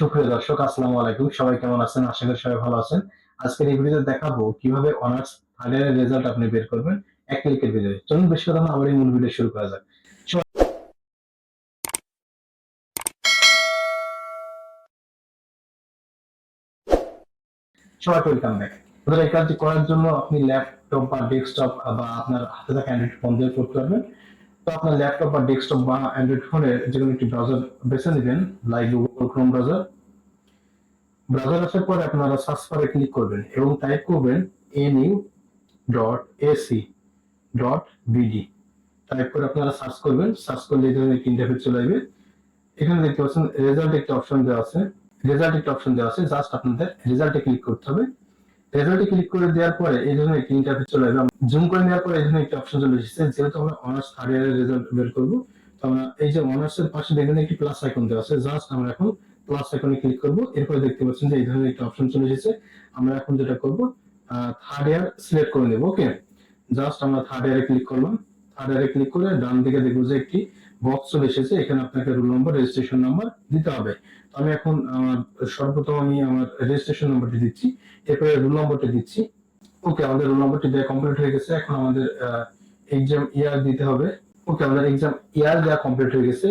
সুপ্রিয় দর্শক, আসসালামু আলাইকুম। সবাই কেমন আছেন? আশা করি সবাই ভালো আছেন। আজকের এই ভিডিওতে দেখাবো কীভাবে অনার্স থার্ড রেজাল্ট আপনি বের করবেন এক ক্লিকের ভিডিও চলুন, বেশি কথা না আবার এই মূল ভিডিও শুরু করা যাক। সবাই ওয়েলকাম ব্যাক আমাদের এই কাজটি করার জন্য আপনি ল্যাপটপ বা ডেস্কটপ বা আপনার হাতে থাকা অ্যান্ড্রয়েড ফোন দিয়ে করতে পারবেন তো আপনার ল্যাপটপ বা ডেস্কটপ বা অ্যান্ড্রয়েড ফোনে যে কোনো একটি ব্রাউজার বেছে নেবেন like Google Chrome browser browser আসার পরে আপনারা সার্চ বারে ক্লিক করবেন এবং টাইপ করবেন dot AC dot BD type করে আপনারা সার্চ করবেন সার্চ করলে একটি ইন্টারফেস চলে আসবে। এখানে দেখতে পাচ্ছেন রেজাল্ট একটা অপশন দেওয়া আছে। রেজাল্ট একটা অপশন দেওয়া আছে জাস্ট আপনাদের রেজাল্টে ক্লিক করতে হবে। রেজাল্টে ক্লিক করে দেওয়ার পরে এই ধরনের একটি ইন্টারফেস চলে আসবে। জুম করে নেওয়ার পরে এই ধরনের একটা অপশন চলে এসেছে, যেহেতু আমরা অনার্স থার্ড ইয়ারের রেজাল্ট বের করব। এই যে অনার্স এর পাশে দেখবেন একটি প্লাস আইকন দেওয়া আছে। জাস্ট আমরা এখন প্লাস আইকনে ক্লিক করব। এরপরে দেখতে পাচ্ছেন যে এই ধরনের একটা অপশন চলে এসেছে। আমরা এখন যেটা করব থার্ড ইয়ার সিলেক্ট করে নেব ওকে জাস্ট আমরা থার্ড ইয়ারে ক্লিক করলাম। থার্ড ইয়ারে ক্লিক করে ডান দিকে দেখব যে একটি বক্স চলে এসেছে। এখানে আপনাকে রোল নম্বর রেজিস্ট্রেশন নাম্বার দিতে হবে। আমি এখন, আমার সর্বপ্রথম আমি আমার রেজিস্ট্রেশন নাম্বারটি দিচ্ছি। এরপরে রোল নম্বরটি দিচ্ছি। ওকে আমাদের রোল নম্বরটি দেওয়া কমপ্লিট হয়ে গেছে। এখন আমাদের এক্সাম ইয়ার দিতে হবে। ওকে আমাদের এক্সাম ইয়ার দেওয়া কমপ্লিট হয়ে গেছে,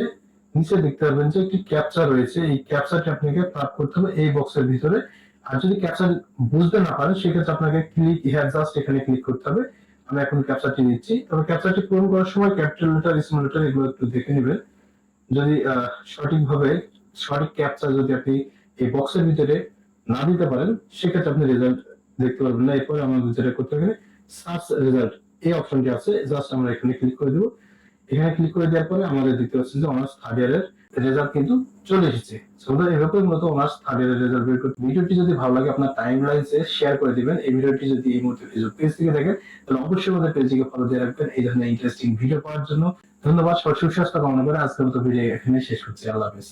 নিচে দেখতে পারবেন যে একটি ক্যাপচার রয়েছে। এই ক্যাপচারটি আপনাকে টাইপ করতে হবে এই বক্সের ভিতরে। আর যদি ক্যাপচার বুঝতে না পারেন, সেক্ষেত্রে আপনাকে ক্লিক হিয়ার জাস্ট এখানে ক্লিক করতে হবে। আমি এখন ক্যাপচারটি দিচ্ছি তবে ক্যাপচারটি পূরণ করার সময় ক্যাপিটাল লেটার স্মল লেটার এগুলো একটু দেখে নেবেন। যদি সঠিকভাবে, সঠিক ক্যাপচার যদি আপনি এই বক্সের ভিতরে না দিতে পারেন, সেক্ষেত্রে আপনি রেজাল্ট দেখতে পারবেন না। এরপরে আমাদের যেটা করতে হবে সার্চ রেজাল্ট এই অপশনটি আছে জাস্ট আমরা এখানে ক্লিক করে দেবো। এখানে ক্লিক করে দেওয়ার পরে আমাদের দেখতে পাচ্ছি যে অনার্স থার্ড ইয়ারের রেজাল্ট কিন্তু চলে এসেছে। সুতরাং এভাবে মতো অনার্স থার্ড ইয়ারের রেজাল্ট বের করতে ভিডিওটি যদি ভালো লাগে, আপনার টাইম লাইনসে শেয়ার করে দিবেন। এই ভিডিওটি যদি এই মুহূর্তে ফেসবুক পেজ থেকে দেখেন, তাহলে অবশ্যই আমাদের পেজটিকে ফলো দিয়ে রাখবেন। এই ধরনের ইন্টারেস্টিং ভিডিও পাওয়ার জন্য ধন্যবাদ। সবার সুস্বাস্থ্য কামনা করে আজকের মতো ভিডিও এখানে শেষ করছি। আল্লাহ হাফেজ।